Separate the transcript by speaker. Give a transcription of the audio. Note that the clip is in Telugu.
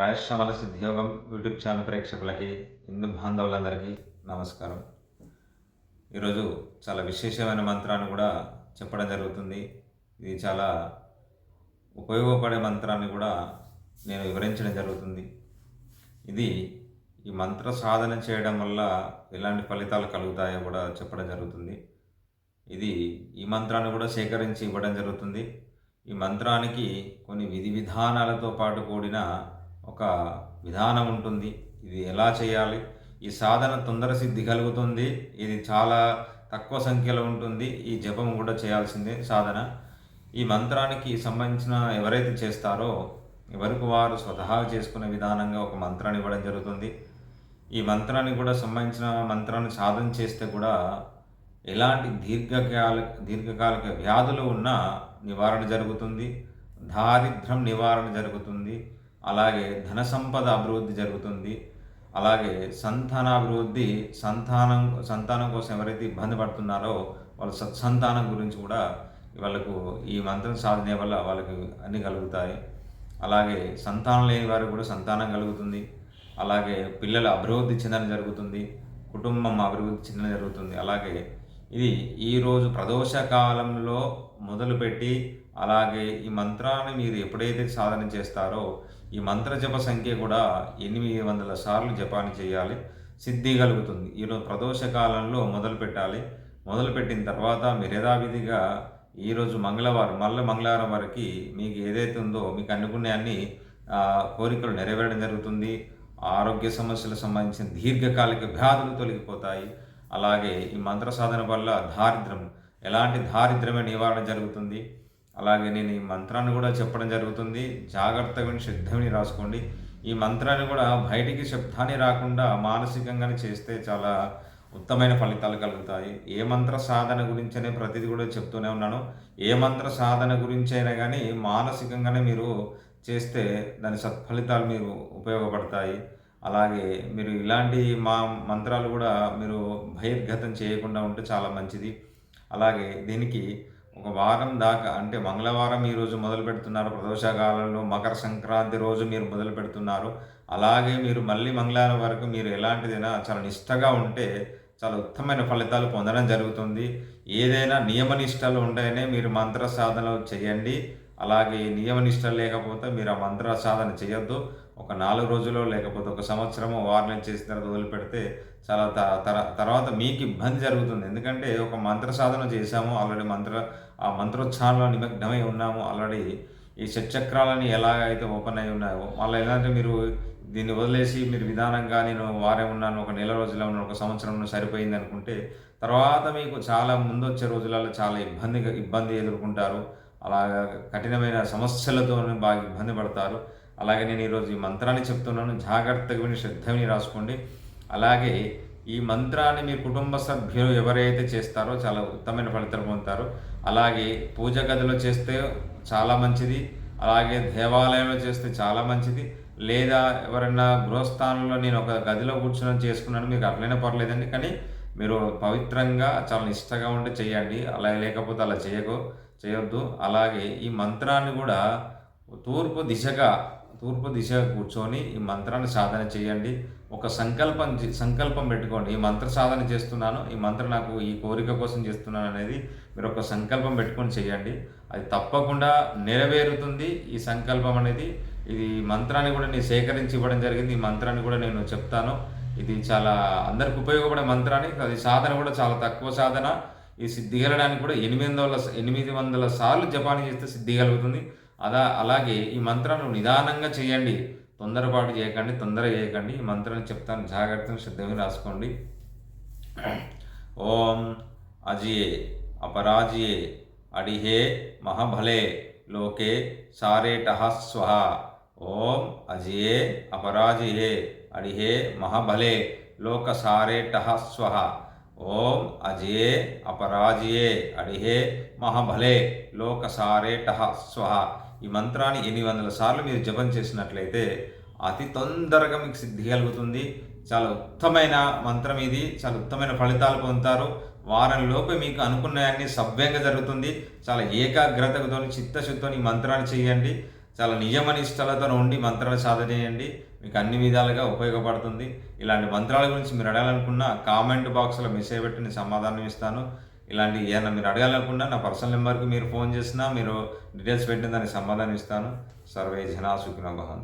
Speaker 1: రాజశ్రమల సిద్ధియోగం యూట్యూబ్ ఛానల్ ప్రేక్షకులకి హిందూ బాంధవులందరికీ నమస్కారం. ఈరోజు చాలా విశేషమైన మంత్రాన్ని కూడా చెప్పడం జరుగుతుంది. ఇది చాలా ఉపయోగపడే మంత్రాన్ని కూడా నేను వివరించడం జరుగుతుంది. ఇది ఈ మంత్ర సాధన చేయడం వల్ల ఎలాంటి ఫలితాలు కలుగుతాయో కూడా చెప్పడం జరుగుతుంది. ఇది ఈ మంత్రాన్ని కూడా సేకరించి ఇవ్వడం జరుగుతుంది. ఈ మంత్రానికి కొన్ని విధి విధానాలతో పాటు కూడిన ఒక విధానం ఉంటుంది. ఇది ఎలా చేయాలి? ఈ సాధన తొందర సిద్ధి కలుగుతుంది. ఇది చాలా తక్కువ సంఖ్యలో ఉంటుంది. ఈ జపం కూడా చేయాల్సిందే సాధన. ఈ మంత్రానికి సంబంధించిన ఎవరైతే చేస్తారో ఎవరికి వారు స్వతహా చేసుకునే విధానంగా ఒక మంత్రాన్ని ఇవ్వడం జరుగుతుంది. ఈ మంత్రానికి కూడా సంబంధించిన మంత్రాన్ని సాధన చేస్తే కూడా ఎలాంటి దీర్ఘకాల దీర్ఘకాలిక వ్యాధులు ఉన్నా నివారణ జరుగుతుంది. దారిద్ర్యం నివారణ జరుగుతుంది. అలాగే ధన సంపద అభివృద్ధి జరుగుతుంది. అలాగే సంతానాభివృద్ధి సంతానం సంతానం కోసం ఎవరైతే ఇబ్బంది పడుతున్నారో వాళ్ళ సత్సంతానం గురించి కూడా వాళ్ళకు ఈ మంత్రం సాధన వల్ల వాళ్ళకి అన్ని కలుగుతాయి. అలాగే సంతానం లేని వారికి కూడా సంతానం కలుగుతుంది. అలాగే పిల్లల అభివృద్ధి చెందడం జరుగుతుంది. కుటుంబం అభివృద్ధి చెందడం జరుగుతుంది. అలాగే ఇది ఈరోజు ప్రదోష కాలంలో మొదలుపెట్టి అలాగే ఈ మంత్రాన్ని మీరు ఎప్పుడైతే సాధన చేస్తారో ఈ మంత్ర జప సంఖ్య కూడా ఎనిమిది వందల సార్లు జపాన్ని చేయాలి. సిద్ధి కలుగుతుంది. ఈరోజు ప్రదోష కాలంలో మొదలు పెట్టాలి. మొదలుపెట్టిన తర్వాత మీరు యథావిధిగా ఈరోజు మంగళవారం మళ్ళీ మంగళవారం వరకు మీకు ఏదైతే ఉందో మీకు అనుకునే కోరికలు నెరవేరడం జరుగుతుంది. ఆరోగ్య సమస్యలకు సంబంధించిన దీర్ఘకాలిక వ్యాధులు తొలగిపోతాయి. అలాగే ఈ మంత్ర సాధన వల్ల దారిద్ర్యం ఎలాంటి దారిద్ర్యమే నివారణ జరుగుతుంది? అలాగే నేను ఈ మంత్రాన్ని కూడా చెప్పడం జరుగుతుంది. జాగ్రత్తగా శబ్దాన్ని రాసుకోండి. ఈ మంత్రాన్ని కూడా బయటికి శబ్దాన్ని రాకుండా మానసికంగానే చేస్తే చాలా ఉత్తమైన ఫలితాలు కలుగుతాయి. ఏ మంత్ర సాధన గురించనే ప్రతిదీ కూడా చెప్తూనే ఉన్నాను. ఏ మంత్ర సాధన గురించి అయినా కానీ మానసికంగానే మీరు చేస్తే దాని సత్ఫలితాలు మీరు ఉపయోగపడతాయి. అలాగే మీరు ఇలాంటి మా మంత్రాలు కూడా మీరు బహిర్గతం చేయకుండా ఉంటే చాలా మంచిది. అలాగే దీనికి ఒక వారం దాకా అంటే మంగళవారం ఈరోజు మొదలు పెడుతున్నారు. ప్రదోషకాలంలో మకర సంక్రాంతి రోజు మీరు మొదలు పెడుతున్నారు. అలాగే మీరు మళ్ళీ మంగళవారం వరకు మీరు ఎలాంటిదైనా చాలా నిష్టగా ఉంటే చాలా ఉత్తమమైన ఫలితాలు పొందడం జరుగుతుంది. ఏదైనా నియమనిష్టలు ఉంటేనే మీరు మంత్ర సాధన చేయండి. అలాగే నియమనిష్టలు లేకపోతే మీరు ఆ మంత్ర సాధన చేయొద్దు. ఒక నాలుగు రోజులు లేకపోతే ఒక సంవత్సరము వారం చేసిన తర్వాత వదిలిపెడితే చాలా తర్వాత మీకు ఇబ్బంది జరుగుతుంది. ఎందుకంటే ఒక మంత్ర సాధన చేశాము ఆల్రెడీ మంత్ర ఆ మంత్రోచ్చారణలో నిమగ్నమై ఉన్నాము. ఆల్రెడీ ఈ షట్చక్రాలని ఎలాగైతే ఓపెన్ అయి ఉన్నాయో మళ్ళీ ఎలాంటి మీరు దీన్ని వదిలేసి మీరు విధానంగా నేను వారే ఉన్నాను ఒక నెల రోజుల్లో ఉన్నాను ఒక సంవత్సరం సరిపోయింది అనుకుంటే తర్వాత మీకు చాలా ముందు వచ్చే రోజులలో చాలా ఇబ్బందిగా ఇబ్బంది ఎదుర్కొంటారు. అలాగా కఠినమైన సమస్యలతో బాగా ఇబ్బంది పడతారు. అలాగే నేను ఈరోజు ఈ మంత్రాన్ని చెప్తున్నాను. జాగ్రత్తగా విని శ్రద్ధ రాసుకోండి. అలాగే ఈ మంత్రాన్ని మీ కుటుంబ సభ్యులు ఎవరైతే చేస్తారో చాలా ఉత్తమైన ఫలితం పొందుతారు. అలాగే పూజ గదిలో చేస్తే చాలా మంచిది. అలాగే దేవాలయంలో చేస్తే చాలా మంచిది. లేదా ఎవరైనా గృహస్థానంలో నేను ఒక గదిలో కూర్చొని చేసుకున్నాను మీకు అట్లైనా పర్లేదండి. కానీ మీరు పవిత్రంగా చాలా నిష్టగా ఉండి చేయండి. అలా లేకపోతే అలా చేయకు చేయొద్దు. అలాగే ఈ మంత్రాన్ని కూడా తూర్పు దిశగా తూర్పు దిశ కూర్చొని ఈ మంత్రాన్ని సాధన చేయండి. ఒక సంకల్పం సంకల్పం పెట్టుకోండి. ఈ మంత్ర సాధన చేస్తున్నాను. ఈ మంత్రం నాకు ఈ కోరిక కోసం చేస్తున్నాను అనేది మీరు ఒక సంకల్పం పెట్టుకొని చేయండి. అది తప్పకుండా నెరవేరుతుంది. ఈ సంకల్పం అనేది ఇది మంత్రాన్ని కూడా నేను సేకరించి ఇవ్వడం జరిగింది. ఈ మంత్రాన్ని కూడా నేను చెప్తాను. ఇది చాలా అందరికి ఉపయోగపడే మంత్రాన్ని. అది సాధన కూడా చాలా తక్కువ సాధన. ఈ సిద్ధిగలడానికి కూడా ఎనిమిది వందల ఎనిమిది వందల సార్లు జపాని చేస్తే సిద్ధి కలుగుతుంది అలా అలాగే ఈ మంత్రాలు నిదానంగా చేయండి. తొందరపాటు చేయకండి తొందర చేయకండి. ఈ మంత్రాన్ని చెప్తాను. జాగ్రత్తగా శ్రద్ధగా రాసుకోండి. ఓం అజియే అపరాజియే అడిహే మహాభలే లోకే సారేటహ స్వహ ఓం అజియే అపరాజియే అడిహే మహభలే లోక సారేటహ స్వహ ఓం అజయే అపరాజియే అడిహే మహాభలే లోకసారేటహ స్వహ ఈ మంత్రాన్ని ఎనిమిది వందల సార్లు మీరు జపం చేసినట్లయితే అతి తొందరగా మీకు సిద్ధి కలుగుతుంది. చాలా ఉత్తమైన మంత్రం ఇది. చాలా ఉత్తమైన ఫలితాలు పొందుతారు. వారంలోపు మీకు అనుకున్నాయన్నీ సవ్యంగా జరుగుతుంది. చాలా ఏకాగ్రతతో చిత్తశుద్ధితో ఈ మంత్రాన్ని చేయండి. చాలా నియమనిష్టలతో ఉండి మంత్రాలు సాధన చేయండి. మీకు అన్ని విధాలుగా ఉపయోగపడుతుంది. ఇలాంటి మంత్రాల గురించి మీరు అడగాలనుకున్న కామెంట్ బాక్స్లో మెసేజ్ పెట్టి నేను సమాధానం ఇస్తాను. ఇలాంటి ఏమైనా మీరు అడగాలనుకున్నా నా పర్సనల్ నెంబర్కి మీరు ఫోన్ చేసినా మీరు డీటెయిల్స్ పెట్టిన దానికి సమాధానం ఇస్తాను. సర్వే జనా సుఖినో భవంతు.